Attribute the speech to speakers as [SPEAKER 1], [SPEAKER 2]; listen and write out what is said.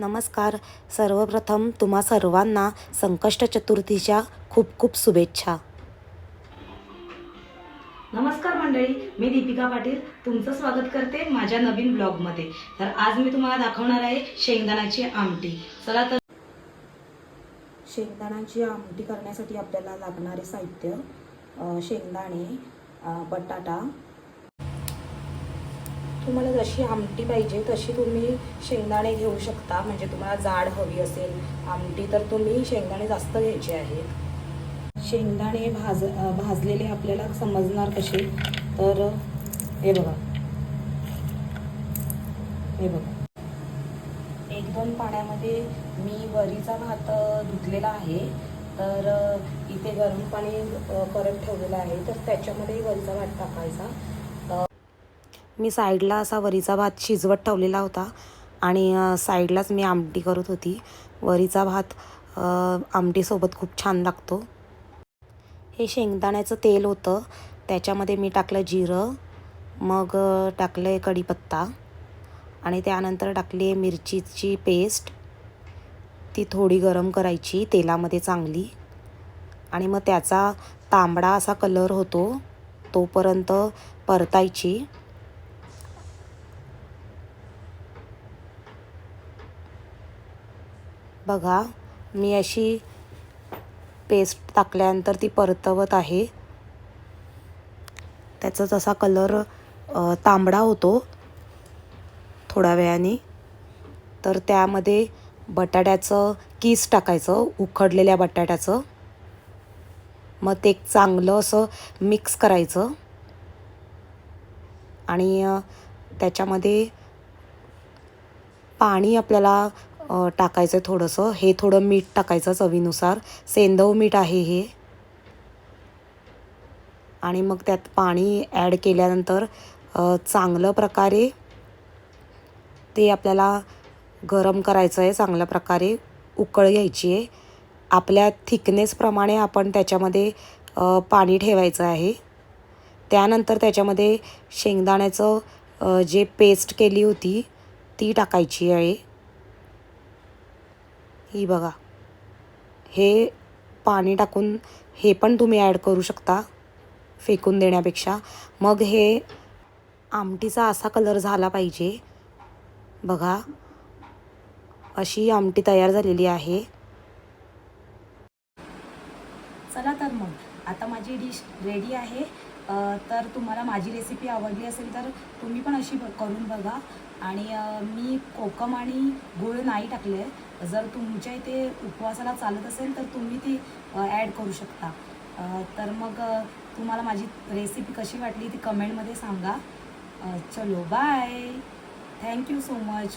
[SPEAKER 1] नमस्कार. सर्वप्रथम तुम्हा सर्वांना संकष्ट चतुर्थीच्या खूप खूप शुभेच्छा.
[SPEAKER 2] नमस्कार मंडळी मी दीपिका पाटील तुमचं स्वागत करते माझ्या नवीन ब्लॉगमध्ये. तर आज मी तुम्हाला दाखवणार आहे शेंगदाण्याची आमटी. चला तर
[SPEAKER 1] शेंगदाण्याची आमटी करण्यासाठी आपल्याला लागणारे साहित्य शेंगदाणे बटाटा तुम्हाला जशी आमटी पाहिजे तशी तुम्ही शेंगदाणे घेऊ शकता. म्हणजे तुम्हाला जाड हवी असेल आमटी तर तुम्ही शेंगदाणे जास्त घ्यायचे आहेत. शेंगदाणे भाज भाजलेले आपल्याला समजणार कसे? तर हे बघा. हे बघा. एक दोन पाण्यामध्ये मी वरीचा भात धुतलेला आहे. तर इथे गरम पाणी करत ठेवलेलं आहे. तर त्याच्यामध्ये वरीचा भात टाकायचा. मी साईडला असा वरीचा भात शिजवत ठेवलेला होता आणि साईडलाच मी आमटी करत होती. वरीचा भात आमटीसोबत खूप छान लागतो. हे शेंगदाण्याचं तेल होतं. त्याच्यामध्ये मी टाकलं जिरं मग टाकलं आहे कढीपत्ता आणि त्यानंतर टाकली मिरचीची पेस्ट. ती थोडी गरम करायची तेलामध्ये चांगली आणि मग त्याचा तांबडा असा कलर होतो तोपर्यंत परतायची. बघा मी अशी पेस्ट टाकल्यानंतर ती परतवत आहे. त्याचा तसा कलर तांबडा होतो थोड्या वेळाने. तर त्यामध्ये बटाट्याचं कीस टाकायचं उखडलेल्या बटाट्याचं. मग ते एक चांगलं असं मिक्स करायचं. आणि त्याच्यामध्ये पाणी आपल्याला टाकायचं आहे थोडंसं. हे थोडं मीठ टाकायचं चवीनुसार. सेंदव मीठ आहे हे. आणि मग त्यात पाणी ॲड केल्यानंतर चांगलं प्रकारे ते आपल्याला गरम करायचं आहे चांगल्या प्रकारे उकळ घ्यायची आहे आपल्या थिकनेसप्रमाणे आपण त्याच्यामध्ये पाणी ठेवायचं आहे. त्यानंतर त्याच्यामध्ये शेंगदाण्याचं जे पेस्ट केली होती ती टाकायची आहे. ही बघा. हे पाणी टाकून हे पण तुम्ही ॲड करू शकता फेकून देण्यापेक्षा. मग हे आमटीचा असा कलर झाला पाहिजे. बघा. अशी आमटी तयार झालेली आहे.
[SPEAKER 2] चला तर मग आता माझी डिश रेडी आहे. तर तुम्हाला माझी रेसिपी आवडली असेल तर तुम्ही पण अशी ब- करून बघा. आणि मी कोकम आणि गुळ नाही टाकले. जर तुमच्या इथे उपवासाला चालत असेल तर तुम्ही ती ॲड करू शकता. तर मग तुम्हाला माझी रेसिपी कशी वाटली ती कमेंटमध्ये सांगा. चलो बाय थँक्यू सो मच